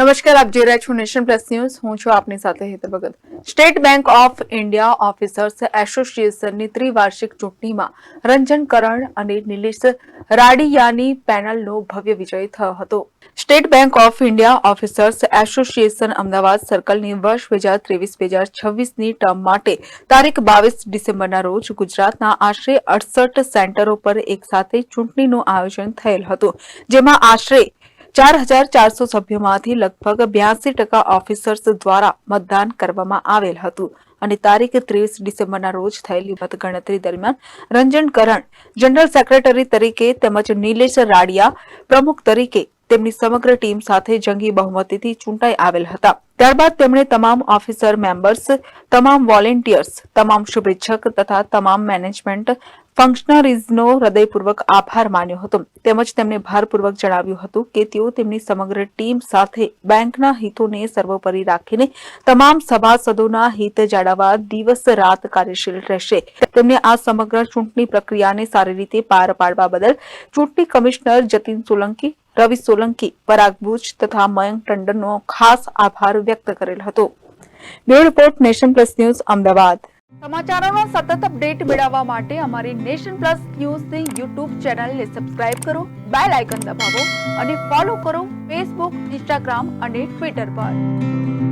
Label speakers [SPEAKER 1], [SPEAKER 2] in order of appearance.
[SPEAKER 1] નમસ્કાર, આપ જોઈ રહ્યા છો નેશન પ્લસ ન્યૂઝ. હું છું આપની સાથે Hetar Bhagat. State Bank of India officers એસોસિએશનની ત્રિવાર્ષિક ચૂંટણીમાં રંજન કરણ અને નિલેશ રાડિયાની પેનલનો ભવ્ય વિજય થયો હતો. State Bank of India officers association Ahmedabad સર્કલની વર્ષ બે હજાર ત્રેવીસ, બે હજાર છવ્વીસની ટર્મ માટે તારીખ બાવીસ ડિસેમ્બરના રોજ ગુજરાતના આશરે અડસઠ સેન્ટરો પર એકસાથે ચૂંટણીનું આયોજન થયેલ હતું, જેમાં આશરે ચાર હજાર ચારસો સભ્યોમાંથી લગભગ બ્યાસી ટકા ઓફિસર્સ દ્વારા મતદાન કરવામાં આવેલ હતું અને તારીખ ત્રીસ ડિસેમ્બરના રોજ થયેલી મતગણતરી દરમિયાન રંજન કરણ જનરલ સેક્રેટરી તરીકે તેમજ નિલેશ રાડિયા પ્રમુખ તરીકે તેમની સમગ્ર ટીમ સાથે જંગી બહુમતીથી ચૂંટાઈ આવેલ હતા. ત્યારબાદ તેમણે તમામ ઓફિસર મેમ્બર્સ, તમામ વોલેન્ટિયર્સ, તમામ શુભેચ્છક તથા તમામ મેનેજમેન્ટ ફંક્શનરીઝનો હૃદયપૂર્વક આભાર માન્યો હતો. તેમજ તેમણે ભારપૂર્વક જણાવ્યું હતું કે તેઓ તેમની સમગ્ર ટીમ સાથે બેંકના હિતોને સર્વોપરી રાખીને તમામ સભાસદોના હિત જાળવવા દિવસ રાત કાર્યશીલ રહેશે. તેમણે આ સમગ્ર ચૂંટણી પ્રક્રિયાને સારી રીતે પાર પાડવા બદલ ચૂંટણી કમિશનર જતીન સોલંકી રવિ સોલંકી, પરાગ ભુજ તથા મયંક ટંડનનો ખાસ આભાર વ્યક્ત કરેલ હતો. Bureau report, nation plus news, Ahmedabad. સમાચારોનો સતત અપડેટ મેળવવા માટે અમારી નેશન પ્લસ ન્યૂઝની યુટ્યુબ ચેનલને સબસ્ક્રાઇબ કરો, બેલ આઇકન દબાવો અને ફોલો કરો ફેસબુક, ઇન્સ્ટાગ્રામ અને ટ્વિટર પર.